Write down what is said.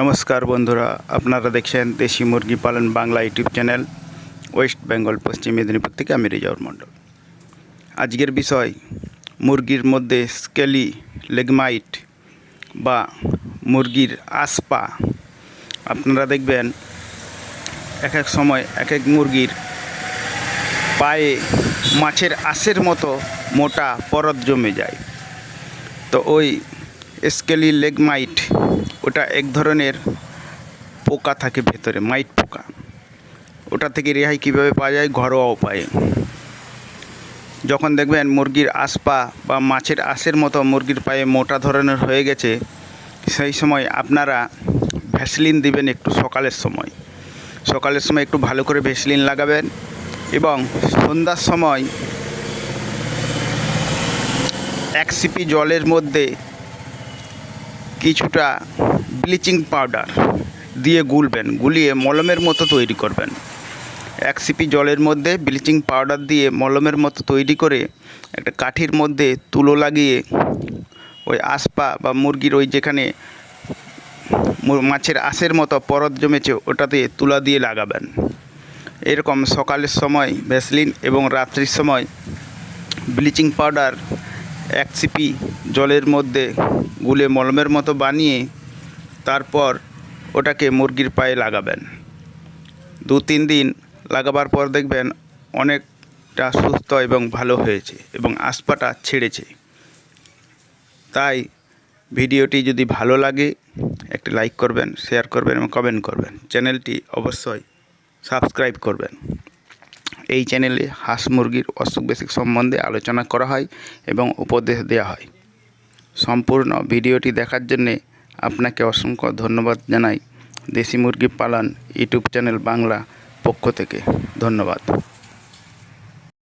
নমস্কার বন্ধুরা, আপনারা দেখছেন দেশি মুরগি পালন Bangla YouTube channel, West Bengal, Paschim Medinipur থেকে আমি রেজাউর মণ্ডল। আজকের বিষয়, মুরগির মধ্যে স্কেলি, লেগমাইট বা মুরগির আসপা। আপনারা দেখবেন, এক এক সময় এক এক মুরগির পায়ে মাছের আঁশের মতো মোটা পরত জমে যায়। তো ওই স্কেলি লেগ মাইট ওটা এক ধরনের পোকা থাকে ভেতরে, মাইট পোকা। ওটা থেকে রেহাই কীভাবে পাওয়া যায়? ঘরোয়া উপায়ে। যখন দেখবেন মুরগির আসপা বা মাছের আঁশের মতো মুরগির পায়ে মোটা ধরনের হয়ে গেছে, সেই সময় আপনারা ভ্যাসলিন দিবেন একটু সকালের সময়। সকালের সময় একটু ভালো করে ভ্যাসলিন লাগাবেন এবং সন্ধ্যার সময় এক সিপি জলের মধ্যে কিছুটা ব্লিচিং পাউডার দিয়ে গুলবেন, গুলিয়ে মলমের মতো তৈরি করবেন। এক সিপি জলের মধ্যে ব্লিচিং পাউডার দিয়ে মলমের মতো তৈরি করে একটা কাঠির মধ্যে তুলো লাগিয়ে ওই আসপা বা মুরগির ওই যেখানে মাছের আঁশের মতো পরত জমেছে, ওটাতে তুলা দিয়ে লাগাবেন। এরকম সকালের সময় ভ্যাসলিন এবং রাত্রির সময় ব্লিচিং পাউডার এক সিপি জলের মধ্যে গুলে মলমের মতো বানিয়ে তারপর ওটাকে মুরগির পায়ে লাগাবেন। দু তিন দিন লাগাবার পর দেখবেন অনেকটা সুস্থ এবং ভালো হয়েছে এবং আসপাটা ছেড়েছে। তাই ভিডিওটি যদি ভালো লাগে, একটি লাইক করবেন, শেয়ার করবেন এবং কমেন্ট করবেন। চ্যানেলটি অবশ্যই সাবস্ক্রাইব করবেন। এই চ্যানেলে হাঁস মুরগির অসুখ বেসিক সম্বন্ধে আলোচনা করা হয় এবং উপদেশ দেওয়া হয়। সম্পূর্ণ ভিডিওটি দেখার জন্যে আপনাকে অসংখ্য ধন্যবাদ জানাই। দেশি মুরগি পালন ইউটিউব চ্যানেল বাংলা পক্ষ থেকে। ধন্যবাদ।